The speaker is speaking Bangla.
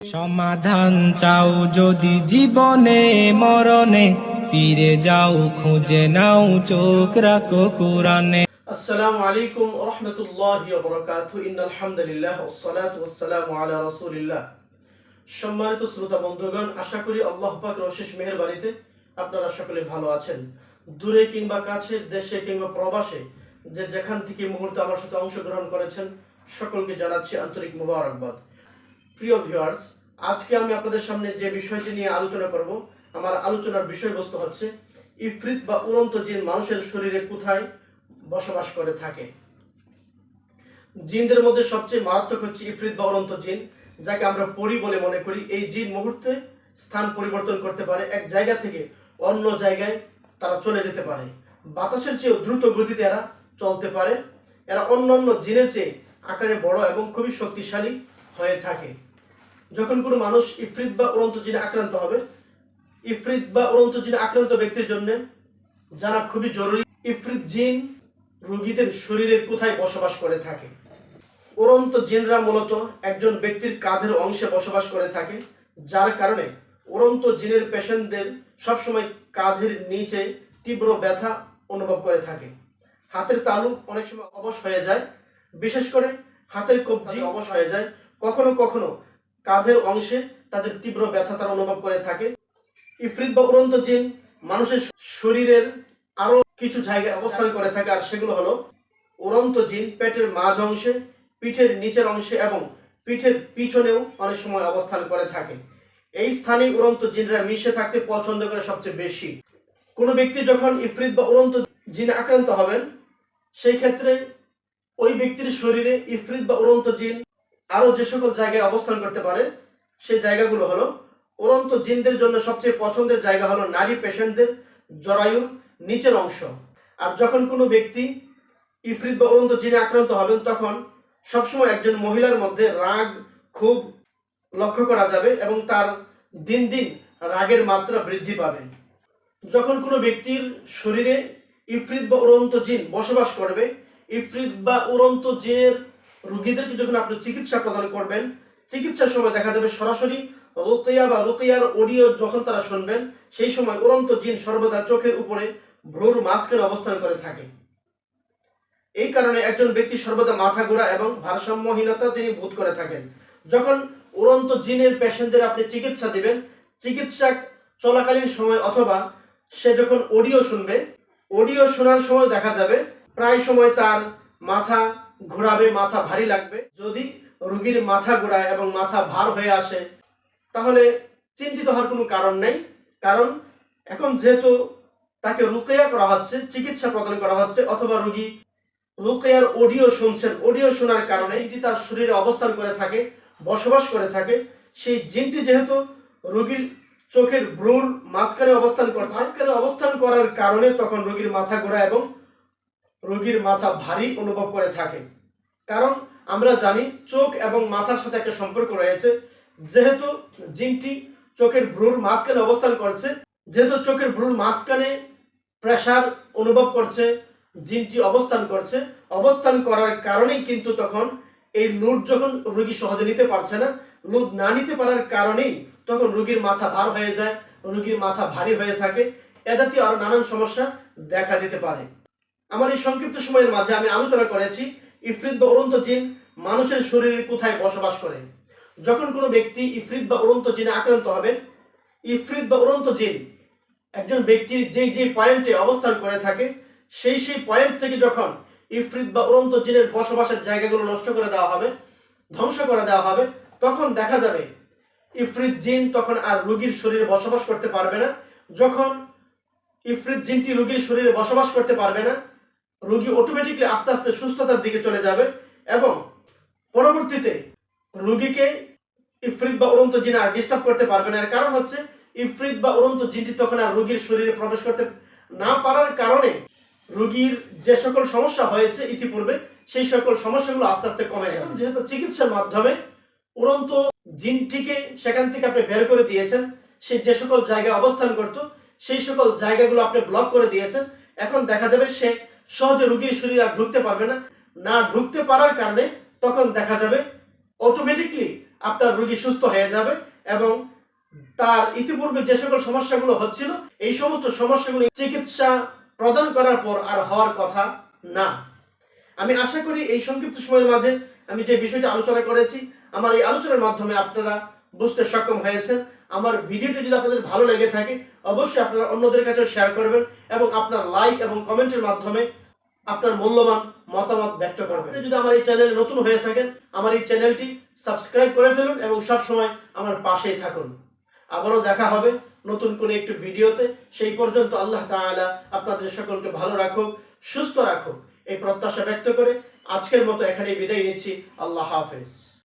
সমাধান চাও যদি জীবনে, মরণে, ফিরে যাও, খুঁজে নাও, চোখ রাখো কোরআনে। সম্মানিত শ্রোতা বন্ধুগণ, আশা করি আল্লাহ পাকের মেহের বাড়িতে আপনারা সকলে ভালো আছেন। দূরে কিংবা কাছে, দেশে কিংবা প্রবাসে যে যেখান থেকে মুহূর্তে আমার সাথে অংশগ্রহণ করেছেন, সকলকে জানাচ্ছি আন্তরিক মুবারকবাদ। প্রিয় ভিউয়ার্স আজকে আমি আপনাদের সামনে যে বিষয়টি নিয়ে আলোচনা করব, আমার আলোচনার বিষয়বস্তু হচ্ছে ইফরিত বা উড়ন্ত জিন মানুষের শরীরে কোথায় বসবাস করে থাকে। জিনদের মধ্যে সবচেয়ে মারাত্মক হচ্ছে ইফরিত বা উড়ন্ত জিন, যাকে আমরা পরি বলে মনে করি। এই জিন মুহূর্তে স্থান পরিবর্তন করতে পারে, এক জায়গা থেকে অন্য জায়গায় তারা চলে যেতে পারে। বাতাসের চেয়েও দ্রুত গতিতে এরা চলতে পারে। এরা অন্যান্য জিনের চেয়ে আকারে বড় এবং খুবই শক্তিশালী হয়ে থাকে। যখন কোনো মানুষ ইফরিত বা উড়ন্ত জিনে আক্রান্ত হবে, ইফরিত বা উড়ন্ত জিনে আক্রান্ত ব্যক্তির জন্য জানা খুবই জরুরি, ইফরিত জিন রোগীদের শরীরে কোথায় বসবাস করে থাকে? উড়ন্ত জিনরা মূলত একজন ব্যক্তির কাঁধের অংশে বসবাস করে থাকে, যার কারণে উড়ন্ত জিনের পেশেন্টদের সবসময় কাঁধের নিচে তীব্র ব্যথা অনুভব করে থাকে। হাতের তালু অনেক সময় অবশ হয়ে যায়, বিশেষ করে হাতের কবজি অবশ হয়ে যায়। কখনো কখনো কাঁধের অংশে তাদের তীব্র ব্যথা তারা অনুভব করে থাকে। ইফরিত বা উড়ন্ত জিন মানুষের শরীরের আরও কিছু জায়গায় অবস্থান করে থাকে, আর সেগুলো হলো উড়ন্ত জিন পেটের মাঝ অংশে, পিঠের নিচের অংশে এবং পিঠের পিছনেও অনেক সময় অবস্থান করে থাকে। এই স্থানে উড়ন্ত জিনরা মিশে থাকতে পছন্দ করে সবচেয়ে বেশি। কোনো ব্যক্তি যখন ইফরিত বা উড়ন্ত জিনে আক্রান্ত হবেন, সেই ক্ষেত্রে ওই ব্যক্তির শরীরে ইফরিত বা উড়ন্ত জিন আরও যে সকল জায়গায় অবস্থান করতে পারে, সেই জায়গাগুলো হলো উড়ন্ত জিনদের জন্য সবচেয়ে পছন্দের জায়গা হলো নারী পেশেন্টদের জরায়ুর নিচের অংশ। আর যখন কোনো ব্যক্তি ইফরিত বা উড়ন্ত জিনে আক্রান্ত হবেন, তখন সবসময় একজন মহিলার মধ্যে রাগ খুব লক্ষ্য করা যাবে এবং তার দিন দিন রাগের মাত্রা বৃদ্ধি পাবে। যখন কোনো ব্যক্তির শরীরে ইফরিত বা উড়ন্ত জিন বসবাস করবে, ইফরিত বা উড়ন্ত জিনের রোগীদেরকে যখন আপনি চিকিৎসা প্রদান করবেন, চিকিৎসার সময় দেখা যাবে সরাসরি রোকেয়া বা রোকেয়ার অডিও যখন তারা শুনবেন, সেই সময় উড়ন্ত জিন সর্বদা চোখের উপরে ভ্রুর মাঝখানে অবস্থান করে থাকে। এই কারণে একজন ব্যক্তি সর্বদা মাথা ঘোরা এবং ভারসাম্যহীনতা তিনি বোধ করে থাকেন। যখন উড়ন্ত জিনের পেশেন্টদের আপনি চিকিৎসা দিবেন, চিকিৎসা চলাকালীন সময় অথবা সে যখন অডিও শুনবে অডিও শোনার সময় দেখা যাবে, প্রায় সময় তার মাথা ঘোরাবে, মাথা ভারী লাগবে। যদি রোগীর মাথা ঘোরায় এবং মাথা ভার হয়ে আসে, তাহলে চিন্তিত হওয়ার কোনো কারণ নেই। কারণ এখন যেহেতু তাকে রুকেয়া করা হচ্ছে, চিকিৎসা প্রদান করা হচ্ছে, অথবা রোগী রুকেয়ার অডিও শুনছেন, অডিও শোনার কারণে এটি তার শরীরে অবস্থান করে থাকে, বসবাস করে থাকে। সেই জিনটি যেহেতু রোগীর চোখের ভ্রুর মাঝখানে অবস্থান করছে, মাঝখানে অবস্থান করার কারণে তখন রোগীর মাথা ঘোরা এবং রোগীর মাথা ভারী অনুভব করে থাকে। কারণ আমরা জানি চোখ এবং মাথার সাথে একটা সম্পর্ক রয়েছে। যেহেতু জিনটি চোখের ভ্রুর মাঝখানে অবস্থান করছে, যেহেতু চোখের ভ্রুর মাঝখানে প্রেশার অনুভব করছে, জিনটি অবস্থান করছে। অবস্থান করার কারণেই কিন্তু তখন এই লুট যখন রোগী সহজে নিতে পারছে না, লুট না নিতে পারার কারণেই তখন রোগীর মাথা ভার হয়ে যায়, রোগীর মাথা ভারী হয়ে থাকে। এ জাতীয় আরও নানান সমস্যা দেখা দিতে পারে। আমার এই সংক্ষিপ্ত সময়ের মাঝে আমি আলোচনা করেছি ইফরিত বা উড়ন্ত জিন মানুষের শরীরে কোথায় বসবাস করে। যখন কোনো ব্যক্তি ইফরিত বা উড়ন্ত জিনে আক্রান্ত হবে, ইফরিত বা উড়ন্ত জিন একজন ব্যক্তির যেই যে পয়েন্টে অবস্থান করে থাকে, সেই সেই পয়েন্ট থেকে যখন ইফরিত বা উড়ন্ত জিনের বসবাসের জায়গাগুলো নষ্ট করে দেওয়া হবে, ধ্বংস করে দেওয়া হবে, তখন দেখা যাবে ইফরিত জিন তখন আর রোগীর শরীরে বসবাস করতে পারবে না। যখন ইফরিত জিনটি রোগীর শরীরে বসবাস করতে পারবে না রোগী অটোমেটিকলি আস্তে আস্তে সুস্থতার দিকে চলে যাবে এবং পরবর্তীতে রোগীকে ইফরিত বা উড়ন্ত জিন আর ডিস্টার্ব করতে পারবে না। এর কারণ হচ্ছে ইফরিত বা উড়ন্ত জিনটি তখন আর রোগীর শরীরে প্রবেশ করতে না পারার কারণে রোগীর যে সকল সমস্যা হয়েছে ইতিপূর্বে, সেই সকল সমস্যাগুলো আস্তে আস্তে কমে যাবে। যেহেতু চিকিৎসার মাধ্যমে উড়ন্ত জিনটিকে সেখান থেকে আপনি বের করে দিয়েছেন, সে যে সকল জায়গায় অবস্থান করত, সেই সকল জায়গাগুলো আপনি ব্লক করে দিয়েছেন, এখন দেখা যাবে সে সহজে রোগীর শরীর আর ঢুকতে পারবে না। না ঢুকতে পারার কারণে তখন দেখা যাবে অটোমেটিকলি আপনার রোগী সুস্থ হয়ে যাবে এবং তার ইতিপূর্বে যে সকল সমস্যাগুলো হচ্ছিল, এই সমস্ত সমস্যাগুলি চিকিৎসা প্রদান করার পর আর হওয়ার কথা না। আমি আশা করি এই সংক্ষিপ্ত সময়ের মাঝে আমি যে বিষয়টা আলোচনা করেছি, আমার এই আলোচনার মাধ্যমে আপনারা বুঝতে সক্ষম হয়েছেন। আমার ভিডিওটি যদি আপনাদের ভালো লেগে থাকে, অবশ্যই আপনারা অন্যদের কাছে শেয়ার করবেন এবং আপনার লাইক এবং কমেন্টের মাধ্যমে আপনার মূল্যবান মতামত ব্যক্ত করবেন। যদি আমার এই চ্যানেলে নতুন হয়ে থাকেন, আমার এই চ্যানেলটি সাবস্ক্রাইব করে ফেলুন এবং সব সময় আমার পাশেই থাকুন। আবারও দেখা হবে নতুন কোনো একটি ভিডিওতে। সেই পর্যন্ত আল্লাহ তাআলা আপনাদের সকলকে ভালো রাখুক, সুস্থ রাখুক, এই প্রত্যাশা ব্যক্ত করে। আজকের মতো এখানেই বিদায় নিচ্ছি। আল্লাহ হাফেজ।